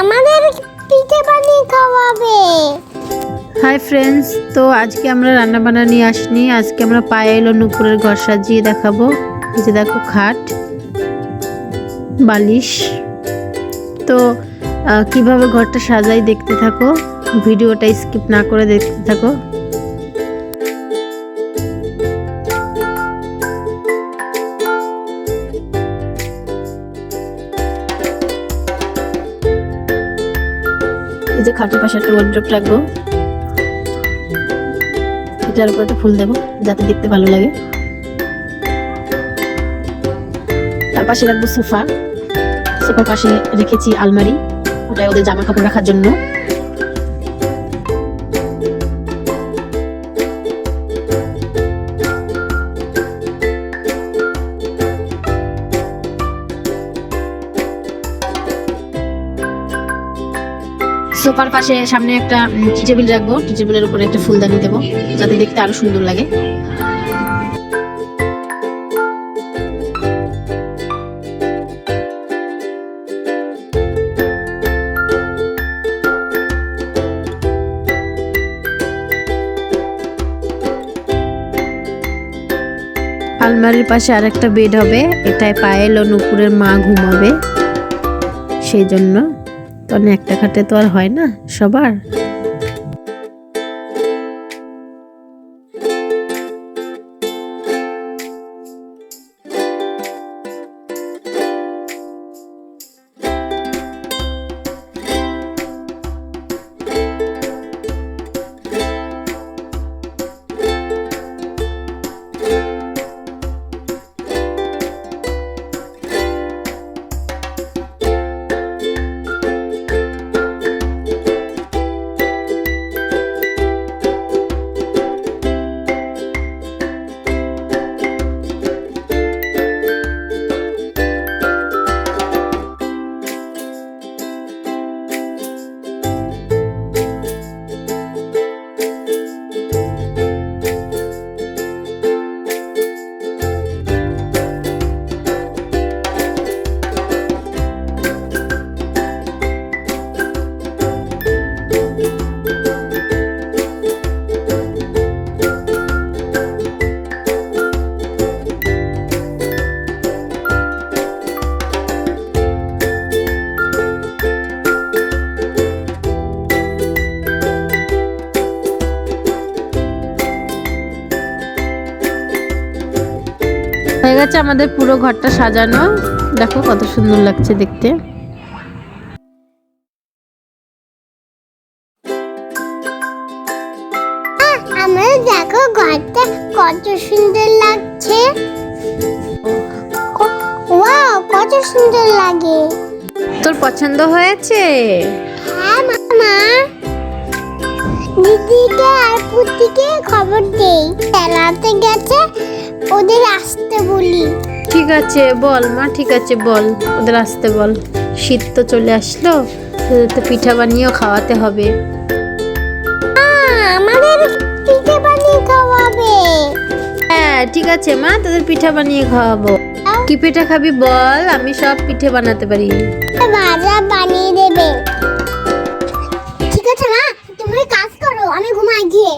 আমাদের পিঠে বানিয়ে খাওয়াবে। হাই ফ্রেন্ডস, তো আজকে আমরা রান্না বান্না নিয়ে আসিনি। আজকে আমরা পায়েল ও নুপুরের ঘর সাজিয়ে দেখাবো। এই যে দেখো খাট, বালিশ। তো কীভাবে ঘরটা সাজাই দেখতে থাকো। ভিডিওটা স্কিপ না করে দেখতে থাকো। যে খাটের পাশে একটা ওয়ার্ড্রপ রাখব। এটার উপর একটা ফুল দেবো, যাতে দেখতে ভালো লাগে। তার পাশে রাখব সোফা। সোফার পাশে রেখেছি আলমারি ওটাই ওদের জামা কাপড় রাখার জন্য। সোফার পাশে সামনে একটা টি টেবিল রাখব। টি টেবিলের উপরে একটা ফুলদানি দেবো, যাতে দেখতে আরও সুন্দর লাগে। আলমারির পাশে আরেকটা বেড হবে। এটায় পায়েল ও নুপুরের মা ঘুমাবে। সেই জন্য কারণ একটা খাটে তো আর হয় না সবার। হয়ে গেছে আমাদের পুরো ঘরটা সাজানো। দেখো কত সুন্দর লাগছে দেখতে। আমার দেখো ঘরটা কত সুন্দর লাগছে। ওয়াও কত সুন্দর লাগে। তোর পছন্দ হয়েছে? হ্যাঁ মামা। দিদিকে আর পুতিকে খবর দেই। বেড়াতে গেছে ওদের আসতে বলি। ঠিক আছে বল মা ঠিক আছে বল ওদের আসতে বল। শীত তো চলে আসলো তো পিঠা বানিয়েও খাওয়াতে হবে। আহ, আমাদের পিঠে বানিয়ে খাওয়াবে। হ্যাঁ ঠিক আছে মা তোদের পিঠা বানিয়ে খাওয়াবো। কি পিঠা খাবি বল আমি সব পিঠে বানাতে পারি। ভাজা বানিয়ে